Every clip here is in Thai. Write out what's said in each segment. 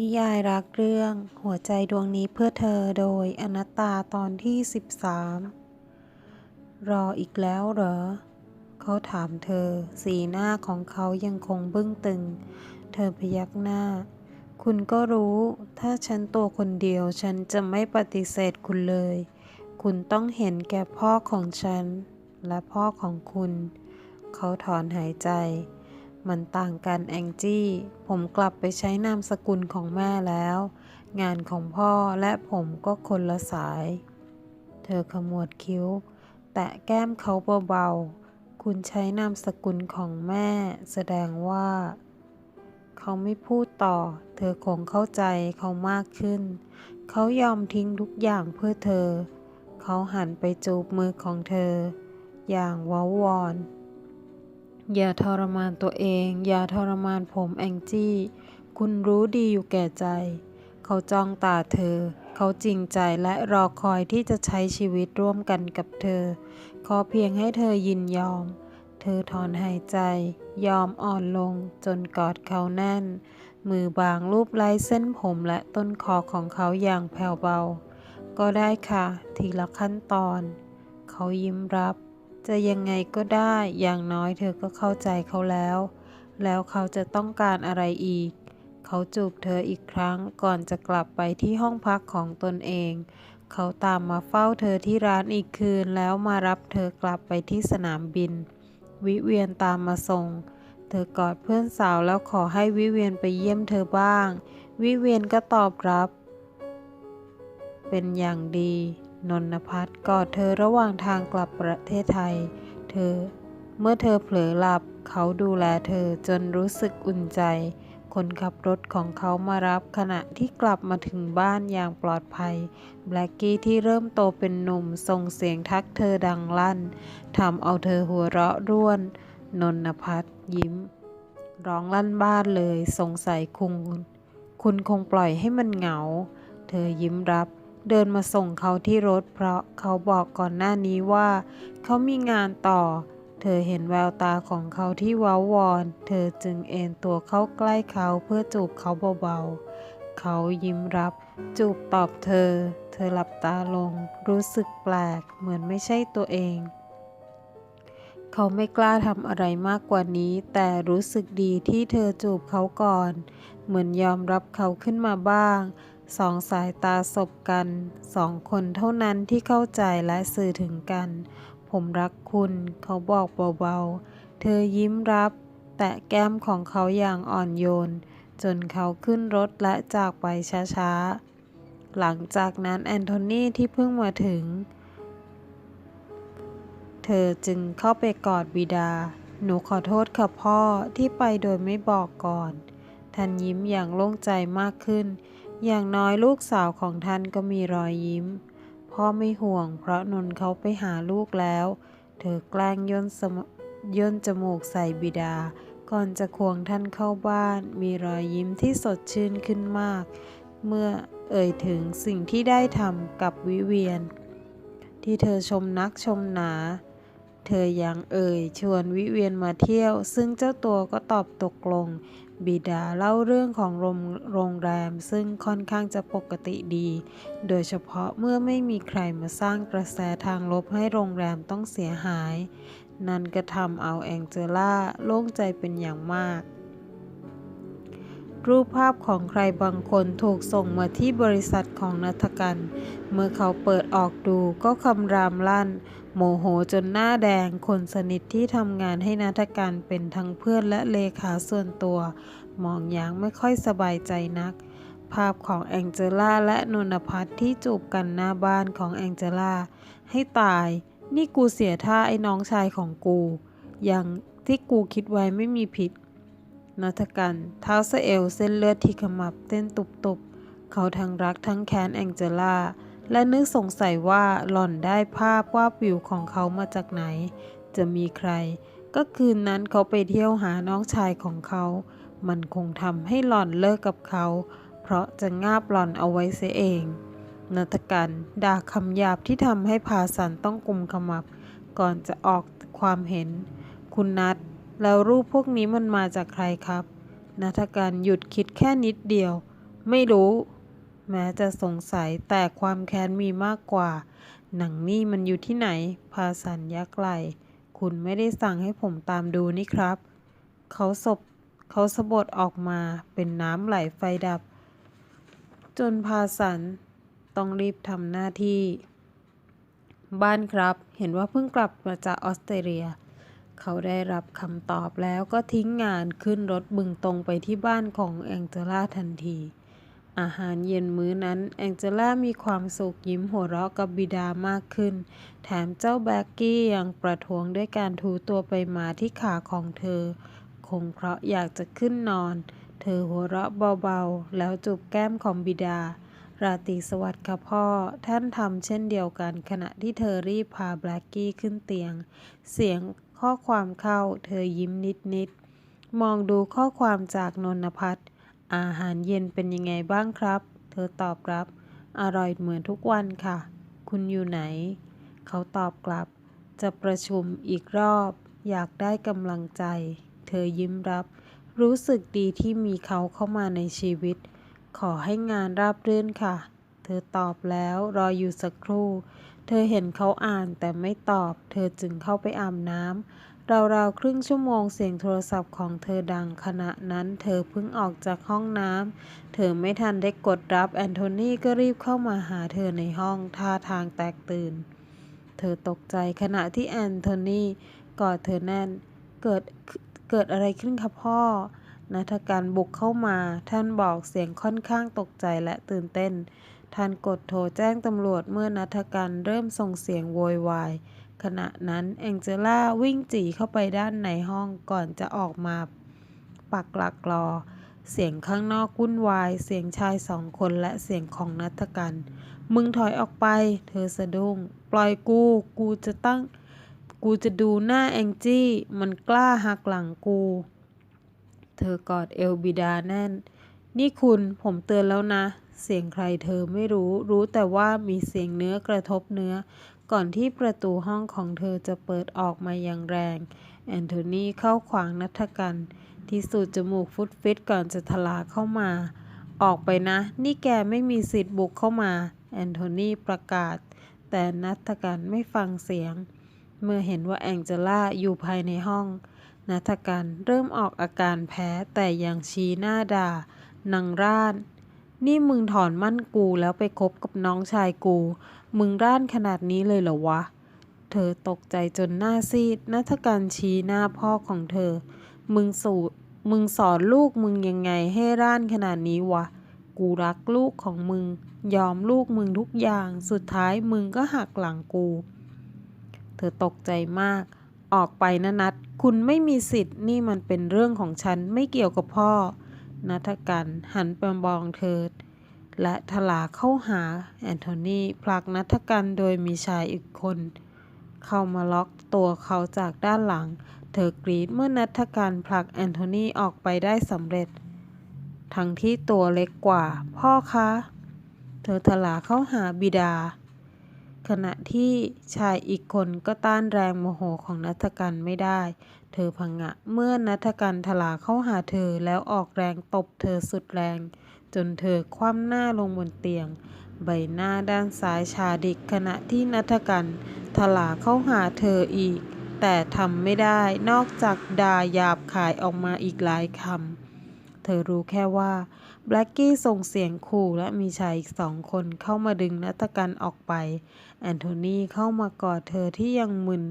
นิยายรักเรื่อง หัวใจดวงนี้เพื่อเธอโดยอนัตตาตอนที่ 13 รออีกแล้วเหรอ เขาถามเธอ สีหน้าของเขายังคงบึ้งตึง เธอพยักหน้า คุณก็รู้ ถ้าฉันตัวคนเดียวฉันจะไม่ปฏิเสธคุณเลย คุณต้องเห็นแก่พ่อของฉัน และพ่อของคุณ เขาถอนหายใจ มันต่างกันแองจี้ ผมกลับไปใช้นามสกุลของแม่แล้ว งานของพ่อและผมก็คนละสาย เธอขมวดคิ้ว แตะแก้มเขาเบาๆ คุณใช้นามสกุลของแม่ แสดงว่า เขาไม่พูดต่อ เธอคงเข้าใจเขามากขึ้น เขายอมทิ้งทุกอย่างเพื่อเธอ เขาหันไปจูบมือของเธอ อย่างว้าวอน อย่าทรมานตัวเอง อย่าทรมานผมแองจี้ คุณรู้ดีอยู่แก่ใจ เขาจ้องตาเธอ เขาจริงใจและรอคอยที่จะใช้ชีวิตร่วมกันกับเธอ ขอเพียงให้เธอยินยอม เธอถอนหายใจ ยอมอ่อนลงจนกอดเขาแน่น มือบางรูปไล้เส้นผมและต้นคอของเขาอย่างแผ่วเบา ก็ได้ค่ะ ทีละขั้นตอน เขายิ้มรับ จะยังไงก็ได้อย่างน้อยเธอก็เข้าใจเขาแล้ว แล้วเขาจะต้องการอะไรอีก เขาจูบเธออีกครั้งก่อนจะกลับไปที่ห้องพักของตนเอง เขาตามมาเฝ้าเธอที่ร้านอีกคืนแล้วมารับเธอกลับไปที่สนามบิน วิเวียนตามมาส่ง เธอกอดเพื่อนสาวแล้วขอให้วิเวียนไปเยี่ยมเธอบ้าง วิเวียนก็ตอบรับ เป็นอย่างดี นนพัฒน์กอดเธอระหว่างทางกลับประเทศไทย เธอ เมื่อเธอเผลอหลับ เขาดูแลเธอจนรู้สึกอุ่นใจ คนขับรถของเขามารับขณะที่กลับมาถึงบ้านอย่างปลอดภัย แบล็กกี้ที่เริ่มโตเป็นหนุ่มส่งเสียงทักเธอดังลั่นทำเอาเธอหัวเราะร่วน นนพัฒน์ยิ้ม ร้องลั่นบ้านเลยสงสัยคุงคุณคงปล่อยให้มันเหงา เธอยิ้มรับ เดินมาส่งเขาที่รถเพราะเขาบอกก่อนหน้านี้ว่า เขามีงานต่อ เธอเห็นแววตาของเขาที่ว้าวอน เธอจึงเอนตัวเข้าใกล้เขาเพื่อจูบเขาเบาๆ เขายิ้มรับ จูบตอบเธอ เธอหลับตาลง รู้สึกแปลก เหมือนไม่ใช่ตัวเอง เขาไม่กล้าทำอะไรมากกว่านี้ แต่รู้สึกดีที่เธอจูบเขาก่อน เหมือนยอมรับเขาขึ้นมาบ้าง สองสายตาสบกันสองคนเท่านั้นที่เข้าใจและสื่อถึงกัน ผมรักคุณ เขาบอกเบาๆ เธอยิ้มรับ แตะแก้มของเขาอย่างอ่อนโยน จนเขาขึ้นรถและจากไปช้าๆ หลังจากนั้นแอนโทนีที่เพิ่งมาถึง เธอจึงเข้าไปกอดบิดา หนูขอโทษค่ะพ่อที่ไปโดยไม่บอกก่อนท่านยิ้มอย่างโล่งใจมากขึ้น อย่างน้อยลูกสาวของท่านก็มีรอยยิ้ม พ่อไม่ห่วงเพราะนนท์เขาไปหาลูกแล้ว เธอแกล้งย่นย่นจมูกใส่บิดา ก่อนจะควงท่านเข้าบ้าน มีรอยยิ้มที่สดชื่นขึ้นมาก เมื่อเอ่ยถึงสิ่งที่ได้ทำกับวิเวียน ที่เธอชมนักชมหนา เธอยังเอ่ยชวนวิเวียนมาเที่ยว ซึ่งเจ้าตัวก็ตอบตกลง บิดาเล่าเรื่องของโรงแรมซึ่งค่อนข้างจะปกติดี โดยเฉพาะเมื่อไม่มีใครมาสร้างกระแสทางลบให้โรงแรมต้องเสียหาย นั่นก็ทำเอาแองเจล่าโล่งใจเป็นอย่างมากรูปภาพของใครบางคนถูกส่งมาที่บริษัทของนัทกัน เมื่อเขาเปิดออกดูก็คำรามลั่น โมโหจนหน้าแดง คนสนิทที่ทำงานให้นัทกันเป็นทั้งเพื่อนและเลขาส่วนตัว มองอย่างไม่ค่อยสบายใจนัก ภาพของแองเจล่าและนนพัฒน์ที่จูบกันหน้าบ้านของแองเจล่าให้ตาย นี่กูเสียท่าไอ้น้องชายของกู อย่างที่กูคิดไว้ไม่มีผิดนัทกันเท้าสเอวเส้นเลือดที่ขมับเต้นตุบๆ เขาทั้งรักทั้งแค้นแองเจล่า และนึกสงสัยว่าหล่อนได้ภาพวาบวิวของเขามาจากไหน จะมีใคร ก็คืนนั้นเขาไปเที่ยวหาน้องชายของเขา มันคงทำให้หล่อนเลิกกับเขา เพราะจะงาบหล่อนเอาไว้เสียเองนัทกันด่าคำหยาบที่ทำให้พาสันต้องกุมขมับ ก่อนจะออกความเห็น คุณนัทแล้วรูปพวกนี้มันมาจากใครครับนัทการหยุดคิดแค่นิดเดียว ไม่รู้ แม้จะสงสัยแต่ความแค้นมีมากกว่า หนังนี่มันอยู่ที่ไหน พาสันยักไหล คุณไม่ได้สั่งให้ผมตามดูนี่ครับ เขาสบเขาสะบดออกมาเป็นน้ำไหลไฟดับ จนพาสันต้องรีบทำหน้าที่ บ้านครับ เห็นว่าเพิ่งกลับมาจากออสเตรเลีย เขาได้รับคำตอบแล้วก็ทิ้งงานขึ้นรถบึงตรงไปที่บ้านของแองเจล่าทันที อาหารเย็นมื้อนั้น แองเจล่ามีความสุขยิ้มหัวเราะกับบิดามากขึ้น แถมเจ้าแบ็กกี้ยังประท้วงด้วยการถูตัวไปมาที่ขาของเธอ คงเพราะอยากจะขึ้นนอน เธอหัวเราะเบาๆ แล้วจูบแก้มของบิดา ราตรีสวัสดิ์ค่ะพ่อ ท่านทำเช่นเดียวกันขณะที่เธอรีบพาแบล็กกี้ขึ้นเตียง เสียงข้อความเข้า เธอยิ้มนิดๆ มองดูข้อความจากนนพัฒน์ อาหารเย็นเป็นยังไงบ้างครับ เธอตอบรับ อร่อยเหมือนทุกวันค่ะ คุณอยู่ไหน เขาตอบกลับ จะประชุมอีกรอบ อยากได้กำลังใจ เธอยิ้มรับ รู้สึกดีที่มีเขาเข้ามาในชีวิต ขอให้งานราบรื่นค่ะ เธอตอบแล้วรออยู่สักครู่ เธอเห็นเขาอ่านแต่ไม่ตอบ เธอจึงเข้าไปอาบน้ำ ราวๆครึ่งชั่วโมงเสียงโทรศัพท์ของเธอดังขณะนั้นเธอเพิ่งออกจากห้องน้ำ เธอไม่ทันได้กดรับแอนโทนีก็รีบเข้ามาหาเธอในห้องท่าทางแตกตื่น เธอตกใจขณะที่แอนโทนีกอดเธอแน่น เกิดเกิดอะไรขึ้นคะพ่อนัทการบุกเข้ามา ท่านบอกเสียงค่อนข้างตกใจและตื่นเต้น ท่านกดโทรแจ้งตำรวจเมื่อนัทการเริ่มส่งเสียงโวยวาย ขณะนั้นแองเจล่าวิ่งจีเข้าไปด้านในห้องก่อนจะออกมาปักหลักรอ เสียงข้างนอกวุ่นวาย เสียงชายสองคนและเสียงของนัทกัน มึงถอยออกไป เธอสะดุ้ง ปล่อยกู กูจะตั้ง กูจะดูหน้าแองจี้ มันกล้าหักหลังกู เธอกอดเอลบิดาแน่น นี่คุณผมเตือนแล้วนะเสียงใครเธอไม่รู้ รู้แต่ว่ามีเสียงเนื้อกระทบเนื้อ ก่อนที่ประตูห้องของเธอจะเปิดออกมาอย่างแรง แอนโทนีเข้าขวางนัทกันที่สูดจมูกฟุตฟิตก่อนจะทลาเข้ามา ออกไปนะ นี่แกไม่มีสิทธิ์บุกเข้ามา แอนโทนีประกาศ แต่นัทกันไม่ฟังเสียง เมื่อเห็นว่าแองเจล่าอยู่ภายในห้องนัทกันเริ่มออกอาการแพ้แต่ยังชี้หน้าด่านังร่าน นี่มึงถอนมั่นกูแล้วไปคบกับน้องชายกู มึงร่านขนาดนี้เลยเหรอวะ เธอตกใจจนหน้าซีดนัทกันชี้หน้าพ่อของเธอ มึงสูมึงสอนลูกมึงยังไงให้ร่านขนาดนี้วะ กูรักลูกของมึง ยอมลูกมึงทุกอย่าง สุดท้ายมึงก็หักหลังกู เธอตกใจมาก ออกไปนะนัด คุณไม่มีสิทธิ์ นี่มันเป็นเรื่องของฉันไม่เกี่ยวกับพ่อ นัทกันหันไปมองเธอ และทลาเข้าหาแอนโทนีผลักนัทกันโดยมีชายอีกคน เข้ามาล็อกตัวเขาจากด้านหลัง เธอกรีดเมื่อนัทกันผลักแอนโทนีออกไปได้สำเร็จ ทั้งที่ตัวเล็กกว่า พ่อคะ เธอทลาเข้าหาบิดา ขณะที่ชายอีกคนก็ต้านแรงโมโหของนัทกันไม่ได้ เธอพังงะเมื่อนัทกันทลาเข้าหาเธอแล้วออกแรงตบเธอสุดแรง จนเธอคว่ำหน้าลงบนเตียง ใบหน้าด้านซ้ายชาดิกขณะที่นัทกันทลาเข้าหาเธออีก แต่ทำไม่ได้นอกจากด่าหยาบคายออกมาอีกหลายคำ เธอรู้แค่ว่าแบล็กกี้ส่งเสียงขู่และมีชายอีกสองคนเข้ามาดึงนัตกันออกไป แอนโทนีเข้ามากอดเธอที่ยังมึน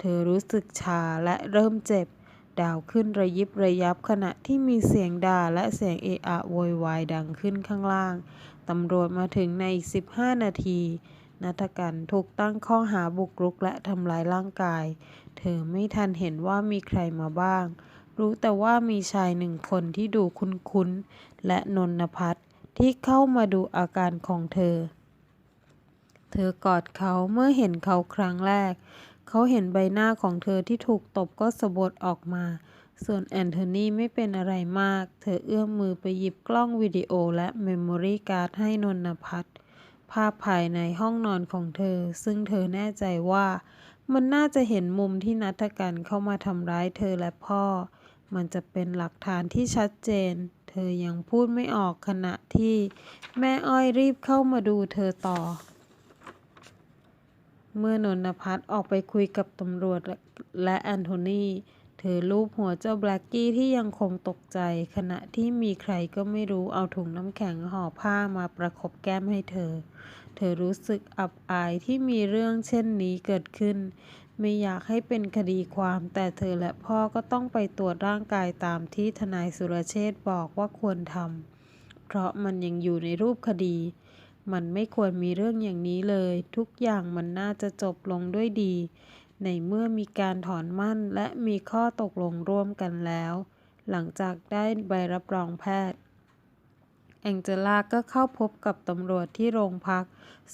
เธอรู้สึกชาและเริ่มเจ็บ ดาวขึ้นระยิบระยับขณะที่มีเสียงด่าและเสียงเอะอะโวยวายดังขึ้นข้างล่าง ตำรวจมาถึงในอีก 15 นาทีนัทกันถูกตั้งข้อหาบุกรุกและทำร้ายร่างกาย เธอไม่ทันเห็นว่ามีใครมาบ้าง รู้แต่ว่ามีชายหนึ่งคนที่ดูคุ้นๆ และนนพัฒน์ที่เข้ามาดูอาการของเธอ เธอกอดเขาเมื่อเห็นเขาครั้งแรก เขาเห็นใบหน้าของเธอที่ถูกตบก็สะบดออกมา ส่วนแอนโทนีไม่เป็นอะไรมาก เธอเอื้อมมือไปหยิบกล้องวิดีโอและเมมโมรี่การ์ดให้นนพัฒน์ภาพภายในห้องนอนของเธอ ซึ่งเธอแน่ใจว่า มันน่าจะเห็นมุมที่นัทกันเข้ามาทำร้ายเธอและพ่อ มันจะเป็นหลักฐานที่ชัดเจน เธอยังพูดไม่ออกขณะที่แม่อ้อยรีบเข้ามาดูเธอต่อ เมื่อนนพัฒน์ออกไปคุยกับตำรวจและและแอนโทนีเธอลูบหัวเจ้าแบล็กกี้ที่ยังคงตกใจ ขณะที่มีใครก็ไม่รู้เอาถุงน้ำแข็งห่อผ้ามาประคบแก้มให้เธอ เธอรู้สึกอับอายที่มีเรื่องเช่นนี้เกิดขึ้น ไม่อยากให้เป็นคดีความ แต่เธอและพ่อก็ต้องไปตรวจร่างกายตามที่ทนายสุรเชษบอกว่าควรทำเพราะมันยังอยู่ในรูปคดี มันไม่ควรมีเรื่องอย่างนี้เลย ทุกอย่างมันน่าจะจบลงด้วยดี ในเมื่อมีการถอนมั่นและมีข้อตกลงร่วมกันแล้ว หลังจากได้ใบรับรองแพทย์แองเจล่าก็เข้าพบกับตำรวจที่โรงพัก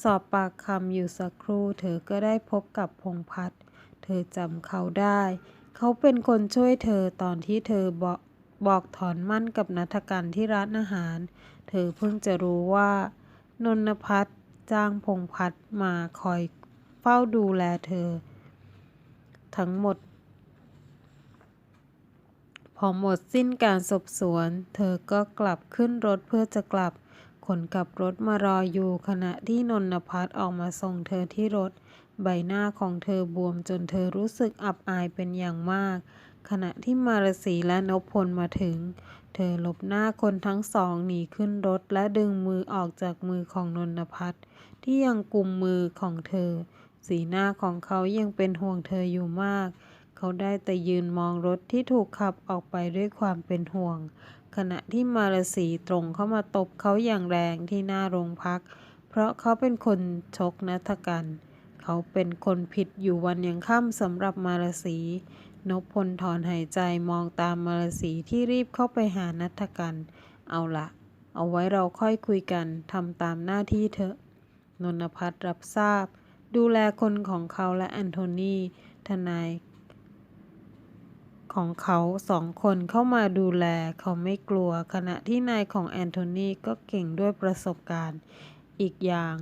สอบปากคำอยู่สักครู่ เธอก็ได้พบกับพงพัฒน์ เธอจำเขาได้ เขาเป็นคนช่วยเธอตอนที่เธอบอกบอกถอนมั่นกับนัทกันที่ร้านอาหาร เธอเพิ่งจะรู้ว่า นนพัฒน์จ้างพงพัฒน์มาคอยเฝ้าดูแลเธอ ทั้งหมด พอหมดสิ้นการสอบสวน เธอก็กลับขึ้นรถเพื่อจะกลับคนขับรถมารออยู่ขณะที่นนพัฒน์ออกมาส่งเธอที่รถ ใบหน้าของเธอบวมจนเธอรู้สึกอับอายเป็นอย่างมาก ขณะที่มารสีและนพพลมาถึง เธอหลบหน้าคนทั้งสองหนีขึ้นรถและดึงมือออกจากมือของนนพัฒน์ที่ยังกุมมือของเธอ สีหน้าของเขายังเป็นห่วงเธออยู่มาก เขาได้แต่ยืนมองรถที่ถูกขับออกไปด้วยความเป็นห่วง ขณะที่มารสีตรงเข้ามาตบเขาอย่างแรงที่หน้าโรงพัก เพราะเขาเป็นคนชกนัทกัน เขาเป็นคนผิดอยู่วันยังค่ำสำหรับมารสีนพพลถอนหายใจมองตามมารสีที่รีบเข้าไปหานัทกัน เอาละเอาไว้เราค่อยคุยกันทำตามหน้าที่เถอะ นนพัฒรับทราบ ดูแลคนของเขาและแอนโทนีทนาย ของเขาสองคนเข้ามาดูแลเขาไม่กลัวขณะที่นายของแอนโทนีก็เก่งด้วยประสบการณ์ อีกอย่าง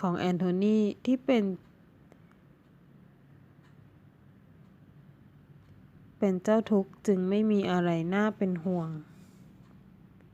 ของแอนโทนีที่เป็นเป็นเจ้าทุกข์จึงไม่มีอะไรน่าเป็นห่วง